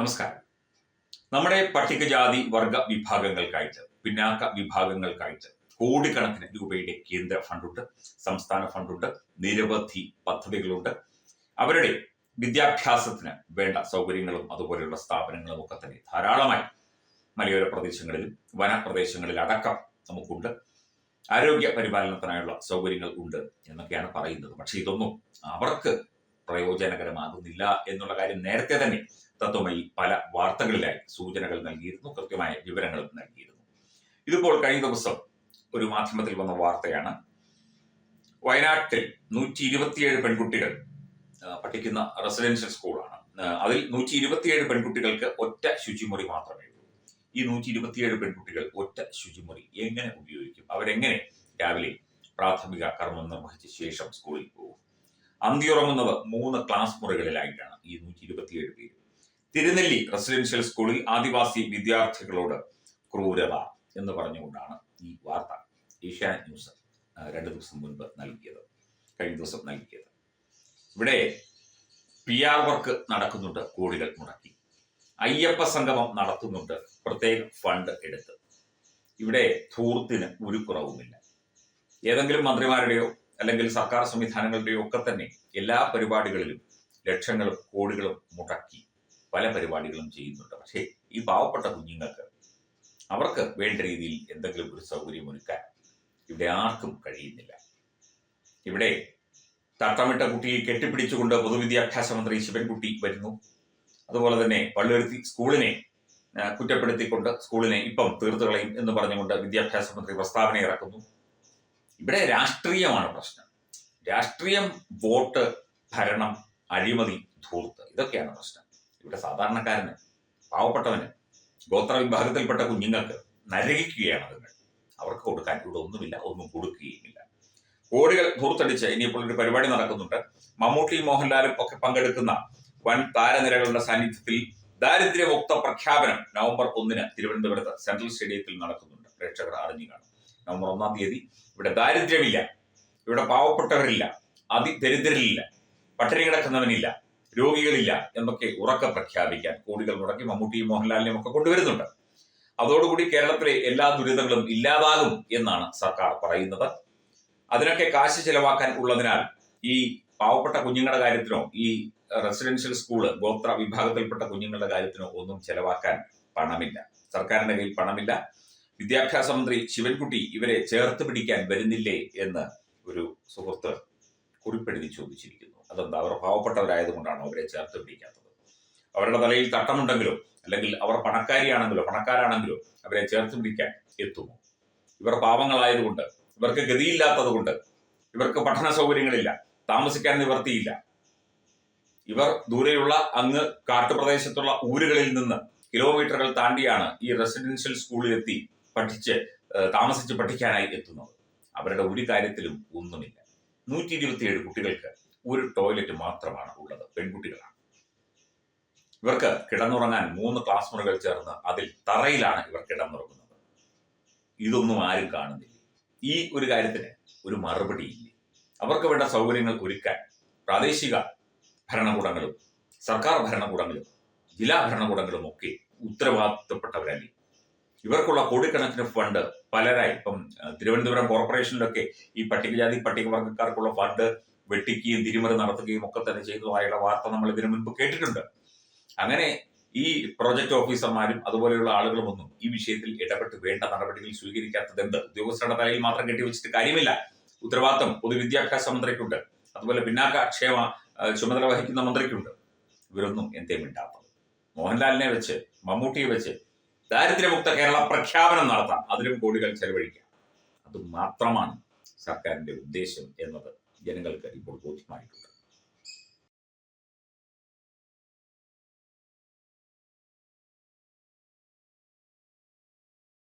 നമസ്കാരം. നമ്മുടെ പട്ടികജാതി വർഗ വിഭാഗങ്ങൾക്കായിട്ട് പിന്നാക്ക വിഭാഗങ്ങൾക്കായിട്ട് കോടിക്കണക്കിന് രൂപയുടെ കേന്ദ്ര ഫണ്ടുണ്ട് സംസ്ഥാന ഫണ്ടുണ്ട് നിരവധി പദ്ധതികളുണ്ട്. അവരുടെ വിദ്യാഭ്യാസത്തിന് വേണ്ട സൗകര്യങ്ങളും അതുപോലെയുള്ള സ്ഥാപനങ്ങളും ഒക്കെ തന്നെ ധാരാളമായി മലയോര പ്രദേശങ്ങളിലും വനപ്രദേശങ്ങളിൽ അടക്കം നമുക്കുണ്ട്. ആരോഗ്യ പരിപാലനത്തിനായുള്ള സൗകര്യങ്ങൾ ഉണ്ട് എന്നൊക്കെയാണ് പറയുന്നത്. പക്ഷെ ഇതൊന്നും അവർക്ക് പ്രയോജനകരമാകുന്നില്ല എന്നുള്ള കാര്യം നേരത്തെ തന്നെ തത്വമായി പല വാർത്തകളിലായി സൂചനകൾ നൽകിയിരുന്നു കൃത്യമായ വിവരങ്ങൾ നൽകിയിരുന്നു. ഇതിപ്പോൾ കഴിഞ്ഞ ദിവസം ഒരു മാധ്യമത്തിൽ വന്ന വാർത്തയാണ്. വയനാട്ടിൽ നൂറ്റി ഇരുപത്തിയേഴ് പെൺകുട്ടികൾ പഠിക്കുന്ന റെസിഡൻഷ്യൽ സ്കൂളാണ്. അതിൽ നൂറ്റി ഇരുപത്തിയേഴ് പെൺകുട്ടികൾക്ക് ഒറ്റ ശുചിമുറി മാത്രമേ ഉള്ളൂ. ഈ നൂറ്റി ഇരുപത്തിയേഴ് പെൺകുട്ടികൾ ഒറ്റ ശുചിമുറി എങ്ങനെ ഉപയോഗിക്കും? അവരെങ്ങനെ രാവിലെ പ്രാഥമിക കർമ്മം നിർവഹിച്ച ശേഷം സ്കൂളിൽ പോകും? അന്തിയുറങ്ങുന്നത് മൂന്ന് ക്ലാസ് മുറികളിലായിട്ടാണ് ഈ നൂറ്റി ഇരുപത്തിയേഴ് പേര്. തിരുനെല്ലി റെസിഡൻഷ്യൽ സ്കൂളിൽ ആദിവാസി വിദ്യാർത്ഥികളോട് ക്രൂരത എന്ന് പറഞ്ഞുകൊണ്ടാണ് ഈ വാർത്ത ഏഷ്യാനെറ്റ് ന്യൂസ് രണ്ട് ദിവസം മുൻപ് നൽകിയത് കഴിഞ്ഞ ദിവസം നൽകിയത്. ഇവിടെ പി ആർ വർക്ക് നടക്കുന്നുണ്ട് കോടികൾ മുടക്കി. അയ്യപ്പ സംഗമം നടത്തുന്നുണ്ട് പ്രത്യേക ഫണ്ട് എടുത്ത്. ഇവിടെ ധൂർത്തിന് ഒരു കുറവുമില്ല. ഏതെങ്കിലും മന്ത്രിമാരുടെയോ അല്ലെങ്കിൽ സർക്കാർ സംവിധാനങ്ങളുടെയോ ഒക്കെ തന്നെ എല്ലാ പരിപാടികളിലും ലക്ഷങ്ങളും കോടികളും മുടക്കി പല പരിപാടികളും ചെയ്യുന്നുണ്ട്. പക്ഷേ ഈ പാവപ്പെട്ട കുഞ്ഞുങ്ങൾക്ക് അവർക്ക് വേണ്ട രീതിയിൽ എന്തെങ്കിലും ഒരു സൗകര്യം ഒരുക്കാൻ ഇവിടെ ആർക്കും കഴിയുന്നില്ല. ഇവിടെ തട്ടമിട്ട കുട്ടിയെ കെട്ടിപ്പിടിച്ചുകൊണ്ട് പൊതുവിദ്യാഭ്യാസ മന്ത്രി ശിവൻകുട്ടി വരുന്നു. അതുപോലെ തന്നെ പള്ളുരുത്തി സ്കൂളിനെ കുറ്റപ്പെടുത്തിക്കൊണ്ട് സ്കൂളിനെ ഇപ്പം തീർത്തുകളയും എന്ന് പറഞ്ഞുകൊണ്ട് വിദ്യാഭ്യാസ മന്ത്രി പ്രസ്താവന ഇറക്കുന്നു ഇവിടെ രാഷ്ട്രീയമാണ് പ്രശ്നം. രാഷ്ട്രീയം വോട്ട് ഭരണം അഴിമതി ധൂർത്ത് ഇതൊക്കെയാണ് പ്രശ്നം. ഇവിടെ സാധാരണക്കാരന് പാവപ്പെട്ടവന് ഗോത്ര വിഭാഗത്തിൽപ്പെട്ട കുഞ്ഞുങ്ങൾക്ക് നരകിക്കുകയാണ് അതുങ്ങൾ. അവർക്ക് കൊടുക്കാൻ ഇവിടെ ഒന്നുമില്ല ഒന്നും കൊടുക്കുകയുമില്ല. കോടികൾ ധൂർത്തടിച്ച് ഇനിയിപ്പോൾ ഒരു പരിപാടി നടക്കുന്നുണ്ട്. മമ്മൂട്ടി മോഹൻലാലും ഒക്കെ പങ്കെടുക്കുന്ന വൻ താരനിരകളുടെ സാന്നിധ്യത്തിൽ ദാരിദ്ര്യമുക്ത പ്രഖ്യാപനം നവംബർ ഒന്നിന് തിരുവനന്തപുരത്ത് സെൻട്രൽ സ്റ്റേഡിയത്തിൽ നടക്കുന്നുണ്ട്. പ്രേക്ഷകർ അറിഞ്ഞു കാണും. നവംബർ ഒന്നാം തീയതി. ഇവിടെ ദാരിദ്ര്യമില്ല. ഇവിടെ പാവപ്പെട്ടവരില്ല. അതിദരിദ്രരില്ല. പട്ടിണി കിടക്കുന്നവനില്ല. രോഗികളില്ല എന്നൊക്കെ ഉറക്കെ പ്രഖ്യാപിക്കാൻ കോടികൾ മുടക്കി മമ്മൂട്ടിയും മോഹൻലാലിനെയും ഒക്കെ കൊണ്ടുവരുന്നുണ്ട്. അതോടുകൂടി കേരളത്തിലെ എല്ലാ ദുരിതങ്ങളും ഇല്ലാതാകും എന്നാണ് സർക്കാർ പറയുന്നത്. അതിനൊക്കെ കാശ് ചെലവാക്കാൻ ഉള്ളതിനാൽ ഈ പാവപ്പെട്ട കുഞ്ഞുങ്ങളുടെ കാര്യത്തിനോ ഈ റെസിഡൻഷ്യൽ സ്കൂൾ ഗോത്ര വിഭാഗത്തിൽപ്പെട്ട കുഞ്ഞുങ്ങളുടെ കാര്യത്തിനോ ഒന്നും ചെലവാക്കാൻ പണമില്ല. സർക്കാരിന്റെ കയ്യിൽ പണമില്ല. വിദ്യാഭ്യാസ മന്ത്രി ശിവൻകുട്ടി ഇവരെ ചേർത്ത് പിടിക്കാൻ വരുന്നില്ലേ എന്ന് ഒരു സുഹൃത്ത് കുറിപ്പെഴുതി ചോദിച്ചിരിക്കുന്നു. അതെന്താ? അവർ പാവപ്പെട്ടവരായതുകൊണ്ടാണോ അവരെ ചേർത്ത് പിടിക്കാത്തത്? അവരുടെ തലയിൽ തട്ടമുണ്ടെങ്കിലോ അല്ലെങ്കിൽ അവർ പണക്കാരിയാണെങ്കിലോ പണക്കാരാണെങ്കിലോ അവരെ ചേർത്ത് പിടിക്കാൻ എത്തുമോ? ഇവർ പാവങ്ങളായതുകൊണ്ട് ഇവർക്ക് ഗതിയില്ലാത്തത് കൊണ്ട് ഇവർക്ക് പഠന സൗകര്യങ്ങളില്ല താമസിക്കാൻ നിവർത്തിയില്ല. ഇവർ ദൂരെയുള്ള അങ്ങ് കാട്ടുപ്രദേശത്തുള്ള ഊരുകളിൽ നിന്ന് കിലോമീറ്ററുകൾ താണ്ടിയാണ് ഈ റെസിഡൻഷ്യൽ സ്കൂളിലെത്തി പഠിച്ച് താമസിച്ച് പഠിക്കാനായി എത്തുന്നത്. അവരുടെ ഒരു കാര്യത്തിലും ഒന്നുമില്ല. നൂറ്റി ഇരുപത്തിയേഴ് കുട്ടികൾക്ക് ഒരു ടോയ്ലറ്റ് മാത്രമാണ് ഉള്ളത്. പെൺകുട്ടികളാണ്. ഇവർക്ക് കിടന്നുറങ്ങാൻ മൂന്ന് ക്ലാസ് മുറികൾ ചേർന്ന് അതിൽ തറയിലാണ് ഇവർ കിടന്നുറങ്ങുന്നത്. ഇതൊന്നും ആരും കാണുന്നില്ല. ഈ ഒരു കാര്യത്തിന് ഒരു മറുപടി ഇല്ല. അവർക്ക് വേണ്ട സൗകര്യങ്ങൾ ഒരുക്കാൻ പ്രാദേശിക ഭരണകൂടങ്ങളും സർക്കാർ ഭരണകൂടങ്ങളും ജില്ലാ ഭരണകൂടങ്ങളും ഒക്കെ ഉത്തരവാദിത്തപ്പെട്ടവരല്ലേ? ഇവർക്കുള്ള കോടിക്കണക്കിന് ഫണ്ട് പലരായി. ഇപ്പം തിരുവനന്തപുരം കോർപ്പറേഷനിലൊക്കെ ഈ പട്ടികജാതി പട്ടികവർഗക്കാർക്കുള്ള ഫണ്ട് വെട്ടിക്കുകയും തിരിമറി നടത്തുകയും ഒക്കെ തന്നെ ചെയ്തതായുള്ള വാർത്ത നമ്മൾ ഇതിനു മുൻപ് കേട്ടിട്ടുണ്ട്. അങ്ങനെ ഈ പ്രോജക്ട് ഓഫീസർമാരും അതുപോലെയുള്ള ആളുകളും ഒന്നും ഈ വിഷയത്തിൽ ഇടപെട്ട് വേണ്ട നടപടികൾ സ്വീകരിക്കാത്തത് എന്ത്? ഉദ്യോഗസ്ഥരുടെ തലയിൽ മാത്രം കെട്ടിവെച്ചിട്ട് കാര്യമില്ല. ഉത്തരവാദിത്തം പൊതുവിദ്യാഭ്യാസ മന്ത്രിക്കുണ്ട്. അതുപോലെ പിന്നാക്ക ക്ഷേമ ചുമതല വഹിക്കുന്ന മന്ത്രിക്കുണ്ട്. ഇവരൊന്നും എന്തേ മിണ്ടാത്തത്. മോഹൻലാലിനെ വെച്ച് മമ്മൂട്ടിയെ വെച്ച് ദാരിദ്ര്യമുക്ത കേരള പ്രഖ്യാപനം നടത്താം. അതിലും കോടികൾ ചെലവഴിക്കാം. അത് മാത്രമാണ് സർക്കാരിന്റെ ഉദ്ദേശം എന്നത് ജനങ്ങൾക്ക് ഇപ്പോൾ ബോധ്യമായിട്ടുണ്ട്.